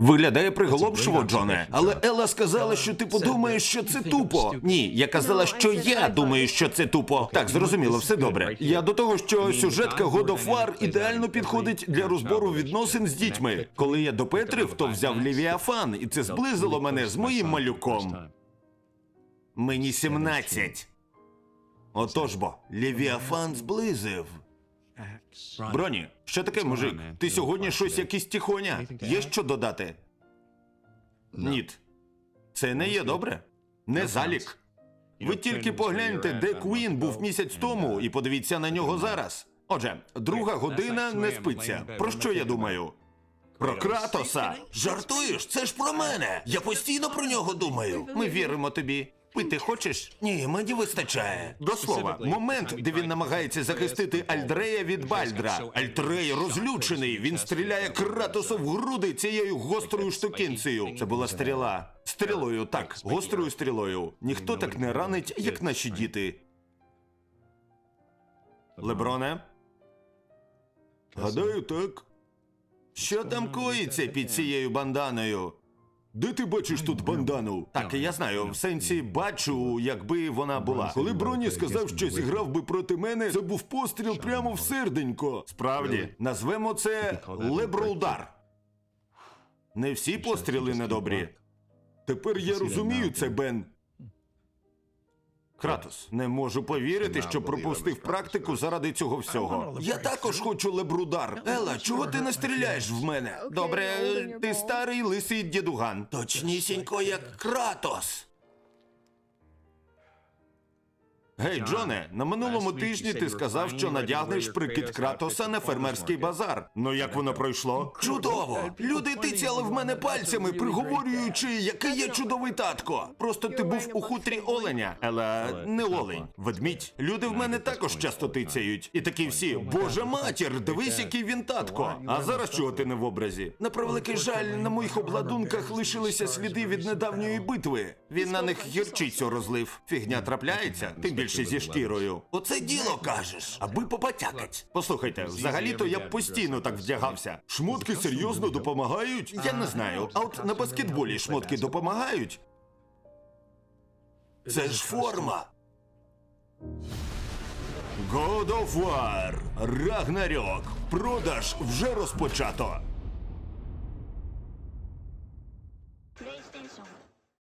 Виглядає приголомшиво, Джоне. Але Елла сказала, що ти подумаєш, що це тупо. Ні, я казала, що я думаю, що це тупо. Так, зрозуміло, все добре. Я до того, що сюжетка God of War ідеально підходить для розбору відносин з дітьми. Коли я допетрив, то взяв Лівіафан, і це зблизило мене з моїм малюком. Мені 17. Отож бо, Левіафан зблизив. Броні, що таке, мужик? Ти сьогодні щось якийсь тихоня. Є що додати? Ніт. Це не є добре. Не залік. Ви тільки погляньте, де Куін був місяць тому, і подивіться на нього зараз. Отже, друга година не спиться. Про що я думаю? Про Кратоса. Жартуєш? Це ж про мене. Я постійно про нього думаю. Ми віримо тобі. Пити хочеш? Ні, мені вистачає. До слова, момент, де він намагається захистити Альдрея від Бальдра. Альтрей розлючений. Він стріляє Кратосу в груди цією гострою штукінцею. Це була стріла. Стрілою, так, гострою стрілою. Ніхто так не ранить, як наші діти. Леброне? Гадаю, так. Що там коїться під цією банданою? Де ти бачиш тут бандану? Так, я знаю, в сенсі бачу, якби вона була. Коли Броні сказав, що зіграв би проти мене, це був постріл прямо в серденько. Справді, назвемо це леброудар. Не всі постріли недобрі. Тепер я розумію це, Бен. Кратос, не можу повірити, що пропустив практику заради цього всього. Я також хочу лебрудар. Ела, чого ти не стріляєш в мене? Добре, ти старий лисий дідуган. Точнісінько, як Кратос. Гей, Джоне, на минулому тижні ти сказав, що надягнеш прикид Кратоса на фермерський базар. Ну як воно пройшло? Чудово! Люди тицяли в мене пальцями, приговорюючи, який я чудовий татко. Просто ти був у хутрі оленя, але не олень. Ведмідь. Люди в мене також часто тицяють. І такі всі, боже матір, дивись, який він татко. А зараз чого ти не в образі? На превеликий жаль, на моїх обладунках лишилися сліди від недавньої битви. Він на них гірчицю розлив. Фігня трапляється, тим більше зі шкірою. Оце діло кажеш, аби попотякать. Послухайте, взагалі-то я б постійно так вдягався. Шмотки серйозно допомагають? Я не знаю. А от на баскетболі шмотки допомагають. Це ж форма. God of War Ragnarok. Продаж вже розпочато.